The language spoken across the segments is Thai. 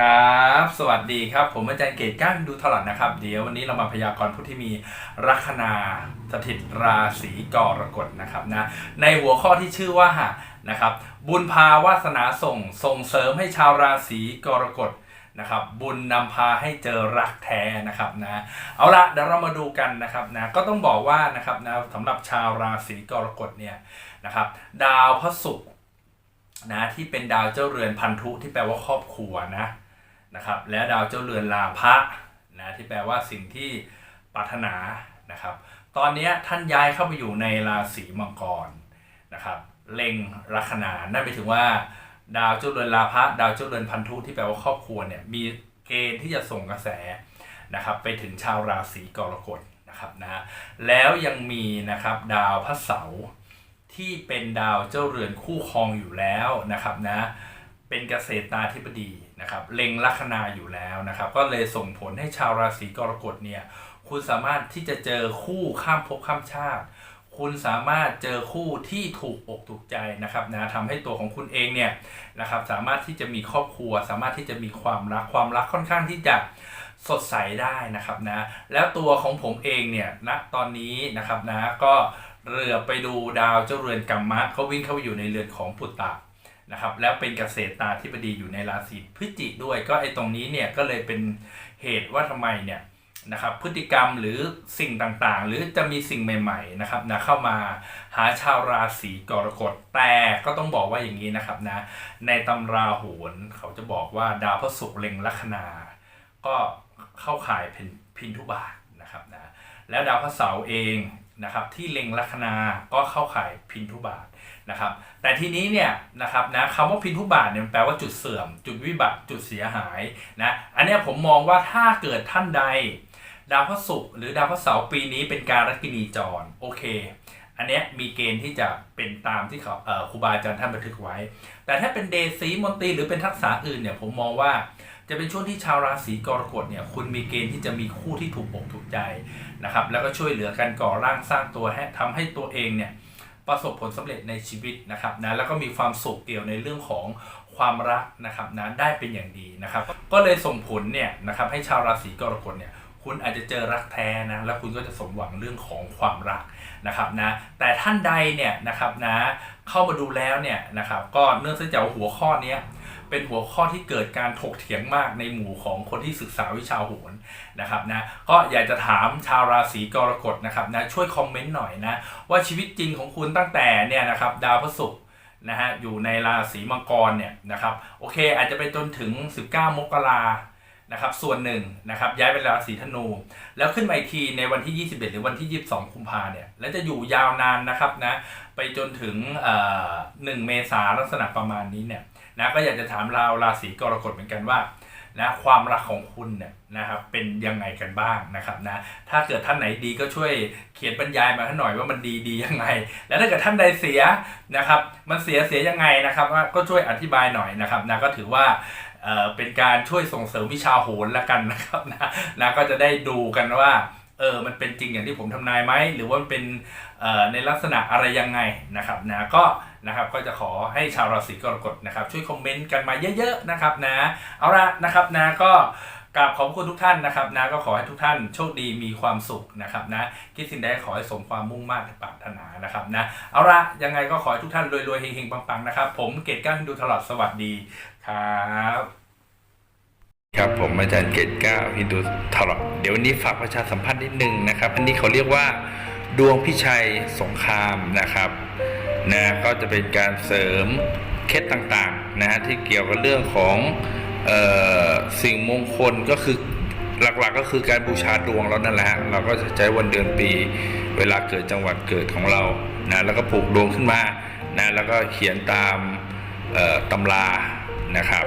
ครับ สวัสดีครับ ผมอาจารย์เกตก้านดูตลอดนะครับ เดี๋ยววันนี้เรามาพยากรณ์ผู้ที่มีลัคนาสถิตราศีกรกฎนะครับนะ ในหัวข้อที่ชื่อว่านะครับ บุญพาวาสนาส่งส่งเสริมให้ชาวราศีกรกฎนะครับบุญนำพาให้เจอรักแท้นะครับนะเอาละเดี๋ยวเรามาดูกันนะครับนะก็ต้องบอกว่านะครับนะสำหรับชาวราศีกรกฎเนี่ยนะครับดาวพระศุกร์นะที่เป็นดาวเจ้าเรือนพันธุที่แปลว่าครอบครัวนะ นะครับและดาวเจ้าเรือนลาภะนะที่แปลว่าสิ่งที่ปรารถนานะครับ ตอนนี้ท่านย้ายเข้าไปอยู่ในราศีมังกรนะครับเล็งลัคนานั่นหมายถึงว่า ดาวเจ้าเรือนลาภะดาวเจ้าเรือนพันธุที่แปลว่าครอบครัวเนี่ยมีเกณฑ์ที่จะส่งกระแสนะครับไปถึงชาวราศีกรกฎนะครับนะแล้วยังมีนะครับดาวพระเสาร์ที่เป็นดาวเจ้าเรือนคู่ครองอยู่แล้วนะครับนะเป็นเกษตราธิบดี นะครับเล็งลัคนาอยู่แล้วนะครับ ก็เลยส่งผลให้ชาวราศีกรกฎเนี่ยคุณสามารถที่จะเจอคู่ข้ามภพข้ามชาติ คุณสามารถเจอคู่ที่ถูกอกถูกใจนะครับนะทำให้ตัวของคุณเองเนี่ยนะครับสามารถที่จะมีครอบครัว สามารถที่จะมีความรักความรักค่อนข้างที่จะสดใสได้นะครับนะแล้วตัวของผมเองเนี่ยณตอนนี้นะครับนะก็เรือไปดูดาวเจ้าเรือนกัมมะเขาวิ่งเข้าไปอยู่ในเรือนของปุตตะ นะครับแล้วเป็นเกษตรตาธิบดีอยู่ในราศีพฤศจิกด้วย ก็ไอ้ตรงนี้เนี่ยก็เลยเป็นเหตุว่าทำไมเนี่ยนะครับพฤติกรรมหรือสิ่งต่างๆ หรือจะมีสิ่งใหม่ๆนะครับนะเข้ามาหาชาวราศีกรกฎแต่ก็ต้องบอกว่าอย่างนี้นะครับนะในตำราโหรเขาจะบอกว่าดาวพระศุกร์เล็งลัคนา ก็เข้าข่ายเป็นพินทุบาทนะครับนะแล้วดาวพระเสาร์เองนะครับที่เล็งลัคนาก็เข้าข่ายพินทุบาท นะครับแต่ทีนี้เนี่ยนะครับนะคำว่าพินทุบาทเนี่ยแปลว่าจุดเสื่อม จุดวิบัติจุดเสียหายนะอันนี้ผมมองว่าถ้าเกิดท่านใด ดาวพระศุกร์หรือดาวพระเสาร์ปีนี้เป็นการรักินีจรโอเค อันนี้มีเกณฑ์ที่จะเป็นตามที่เขาเออครูบาอาจารย์ท่านบันทึกไว้ แต่ถ้าเป็นเดซีมนตรีหรือเป็นทักษะอื่นเนี่ยผมมองว่าจะเป็นช่วงที่ชาวราศีกรกฎเนี่ยคุณมีเกณฑ์ที่จะมีคู่ที่ถูกอกถูกใจนะครับแล้วก็ช่วยเหลือกันก่อร่างสร้างตัวให้ทำให้ตัวเองเนี่ย ประสบผลสำเร็จในชีวิตนะครับนะแล้วก็มีความสุขเกี่ยวในเรื่องของความรักนะครับนะได้เป็นอย่างดีนะครับ ก็เลยส่งผลเนี่ยนะครับให้ชาวราศีกรกฎเนี่ยคุณอาจจะเจอรักแท้นะแล้วคุณก็จะสมหวังเรื่องของความรักนะครับนะแต่ท่านใดเนี่ยนะครับนะเข้ามาดูแล้วเนี่ยนะครับก็เนื่องจากหัวข้อเนี้ย เป็นหัวข้อที่เกิดการถกเถียงมากในหมู่ของคนที่ศึกษาวิชาโหรนะครับนะก็อยากจะถามชาวราศีกรกฎนะครับนะช่วยคอมเมนต์หน่อยนะว่าชีวิตจริงของคุณตั้งแต่เนี่ยนะครับดาวพฤหัสนะฮะอยู่ในราศีมังกรเนี่ยนะครับโอเค อาจจะไปจนถึง 19 มกรานะครับส่วนหนึ่งนะครับย้ายไปราศีธนู แล้วขึ้นมาอีกทีในวันที่ 21 หรือวันที่ 22 กุมภาเนี่ยแล้วจะอยู่ยาวนานนะครับนะไปจนถึงเอ่อ1เมษาลักษณะประมาณนี้เนี่ย นะก็อยากจะถามเราราศีกรกฎเหมือนกันว่านะความรักของคุณเนี่ยนะครับเป็นยังไงกันบ้างนะครับนะถ้าเกิดท่านไหนดีก็ช่วยเขียนบรรยายมาให้หน่อยว่ามันดีดียังไง แล้วถ้าเกิดท่านใดเสียนะครับมันเสียเสียยังไงนะครับก็ช่วยอธิบายหน่อยนะครับนะก็ถือว่าเอ่อเป็นการช่วยส่งเสริมวิชาโหรละกันนะครับนะนะก็จะได้ดูกันว่า เออมันเป็นจริงอย่างที่ผมทำนายไหมหรือว่ามันเป็นในลักษณะอะไรยังไงนะครับนะก็นะครับก็จะขอให้ชาวราศีกรกฎนะครับ ช่วยคอมเมนต์กันมาเยอะๆนะครับนะเอาละนะครับนะก็กราบขอบคุณทุกท่านนะครับนะก็ขอให้ทุกท่านโชคดีมีความสุขนะครับนะคิดสิ่งใดขอให้สมความมุ่งมั่นปรารถนานะครับนะเอาละยังไงก็ขอให้ทุกท่านรวยๆเฮงๆปังๆนะครับ ผมเกตก้าวฮินดูตลอดสวัสดีครับ ครับผมอาจารย์เกตก้าฮินดูทอลเดี๋ยววันนี้ฝากประชาสัมพันธ์นิดนึงนะครับ อันนี้เขาเรียกว่าดวงพิชัยสงครามนะครับนะก็จะเป็นการเสริมเคล็ดต่างๆนะฮะที่เกี่ยวกับเรื่องของเออสิ่งมงคลก็คือหลักๆก็คือการบูชาดวงแล้วนั่นแหละฮะเราก็จะใช้วันเดือนปี เวลาเกิดจังหวัดเกิดของเรานะแล้วก็ปลูกดวงขึ้นมานะแล้วก็เขียนตามตำรานะครับ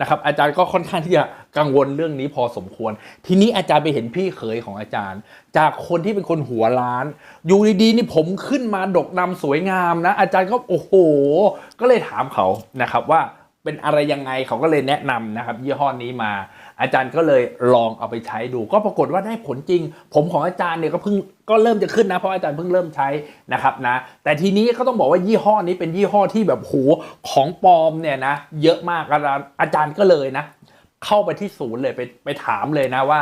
นะครับอาจารย์ก็ค่อนข้างที่จะกังวลเรื่องนี้พอสมควร ทีนี้อาจารย์ไปเห็นพี่เขยของอาจารย์ จากคนที่เป็นคนหัวล้าน อยู่ดีๆนี่ผมขึ้นมาดกดำสวยงามนะ อาจารย์ก็โอ้โห ก็เลยถามเขานะครับว่า เป็นอะไรยังไงเขาก็เลยแนะนำนะครับยี่ห้อนี้มา อาจารย์ก็เลยลองเอาไปใช้ดู ก็ปรากฏว่าได้ผลจริง ผมของอาจารย์เนี่ยก็เพิ่งก็เริ่มจะขึ้นนะเพราะอาจารย์เพิ่งเริ่มใช้นะครับนะแต่ทีนี้ก็ต้องบอกว่ายี่ห้อนี้เป็นยี่ห้อที่แบบโหของปลอมเนี่ยนะเยอะมากอาจารย์อาจารย์ก็เลยนะ เข้าไปที่ศูนย์เลยไปไปถามเลยนะว่า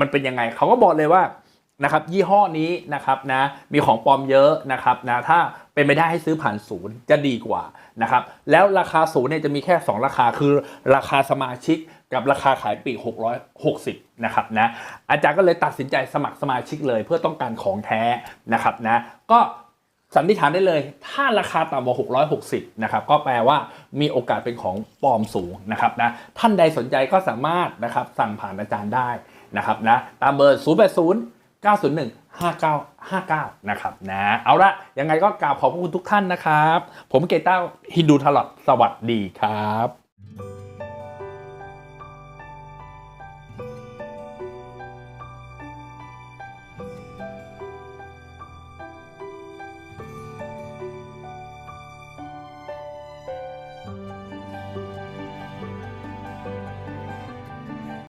มันเป็นยังไงเขาก็บอกเลยว่านะครับยี่ห้อนี้นะครับนะมีของปลอมเยอะนะครับนะถ้า เป็นไปได้ให้ซื้อผ่านศูนย์จะดีกว่านะครับแล้วราคาศูนย์เนี่ยจะมีแค่ 2 ราคาคือราคาสมาชิกกับราคาขายปีก 660 นะครับนะอาจารย์ก็เลยตัดสินใจสมัครสมาชิกเลย เพื่อต้องการของแท้นะครับนะก็สันนิษฐานได้เลย ถ้าราคาต่ำกว่า 660 นะครับ ก็แปลว่ามีโอกาสเป็นของปลอมสูงนะครับนะ ท่านใดสนใจก็สามารถนะครับสั่งผ่านอาจารย์ได้นะครับนะ ตามเบอร์ 080 901 5959 นะครับนะเอาละยังไงก็กราบขอบพระคุณทุกท่านนะครับ ผมเกต้าฮินดูทลอดสวัสดีครับ